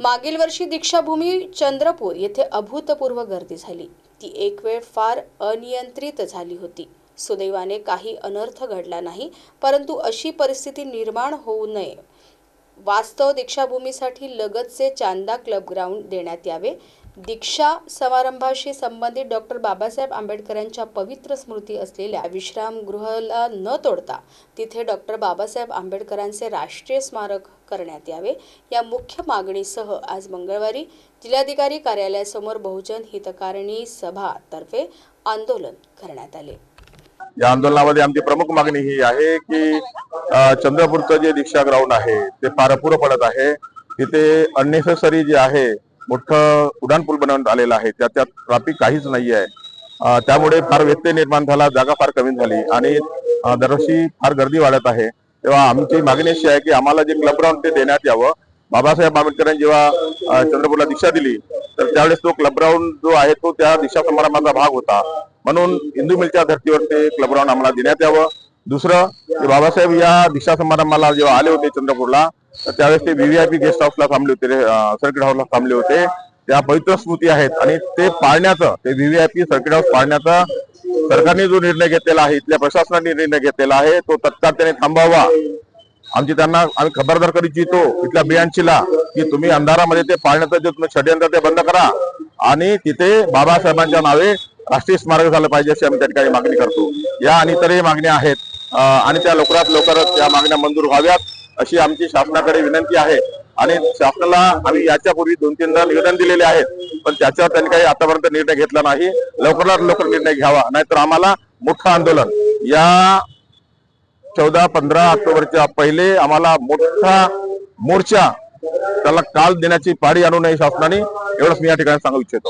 मागील वर्षी दीक्षाभूमी चंद्रपूर येथे अभूतपूर्व गर्दी झाली. ती एक वेळ फार अनियंत्रित झाली होती. सुदैवाने काही अनर्थ घडला नाही परंतु अशी परिस्थिती निर्माण होऊ नये. वास्तव दीक्षाभूमीसाठी लगतचे चांदा क्लब ग्राउंड देण्यात यावे दीक्षा समारंभाशी संबंधित डॉक्टर बाबासाहेब आंबेडकरांच्या पवित्र स्मृती असलेल्या विश्रामगृहाला न तोडता तिथे डॉक्टर बाबासाहेब आंबेडकरांचे राष्ट्रीय स्मारक करण्यात यावे. या मुख्य मागणीसह आज मंगळवारी जिल्हाधिकारी कार्यालयासमोर बहुजन हितकारिणी सभा तर्फे आंदोलन करण्यात आले. या आंदोलनामध्ये आमची प्रमुख मागणी ही आहे की चंद्रपूरचं जे दीक्षा ग्राउंड आहे ते फार पडत आहे. तिथे अननेसेसरी जे आहे मोठं उड्डाणपूल बनवण्यात आलेलं आहे. त्याच्यात ट्राफिक काहीच नाही आहे त्यामुळे फार व्यत्यय निर्माण झाला जागा फार कमी झाली आणि दरवर्षी फार गर्दी वाढत आहे. तेव्हा आमची मागणी अशी आहे की आम्हाला जे क्लब ग्राउंड ते देण्यात यावं. बाबासाहेब आंबेडकरांनी जेव्हा चंद्रपूरला दीक्षा दिली तर त्यावेळेस तो क्लब ग्राउंड जो आहे तो त्या दीक्षा समारंभाचा भाग होता. म्हणून हिंदू मिलच्या धर्तीवर ते क्लब ग्राउंड आम्हाला देण्यात यावं. दुसरं बाबासाहेब या दीक्षा समारंभाला जेव्हा आले होते चंद्रपूरला तर त्यावेळेस ते व्हीव्हीआयपी गेस्ट हाऊसला थांबले होते सर्किट हाऊसला थांबले होते. त्या पवित्र स्मृती आहेत आणि ते पाळण्याचं ते व्हीव्हीआयपी सर्किट हाऊस पाळण्याचा सरकारने जो निर्णय घेतलेला आहे इथल्या प्रशासनाने निर्णय घेतलेला आहे तो तत्काळ त्याने थांबावा. आमची त्यांना आम्ही खबरदार करू इच्छितो इथल्या बियांशीला की तुम्ही अंधारामध्ये ते पाळण्याचं जे तुम्ही षडयंत्र ते बंद करा. आणि तिथे बाबासाहेबांच्या नावे राष्ट्रीय स्मारक झालं पाहिजे अशी आम्ही त्या ठिकाणी मागणी करतो. या आणि इतरही मागण्या आहेत. आणि त्या लवकरात लवकरच त्या मागण्या मंजूर व्हाव्यात. अशी आमची शासनाकडे विनंती आहे. आणि शासनाला आम्ही याच्यापूर्वी दोन तीनदा निवेदन दिलेले आहेत. पण त्याच्यावर त्यांनी काही आतापर्यंत निर्णय घेतला नाही. लवकरात लवकर निर्णय घ्यावा. नाहीतर आम्हाला मोठं आंदोलन. या चौदा पंधरा ऑक्टोबरच्या पहिले आम्हाला मोठा मोर्चा त्याला काल देण्याची पाडी आणू नये शासनाने एवढंच मी या ठिकाणी सांगू इच्छितो.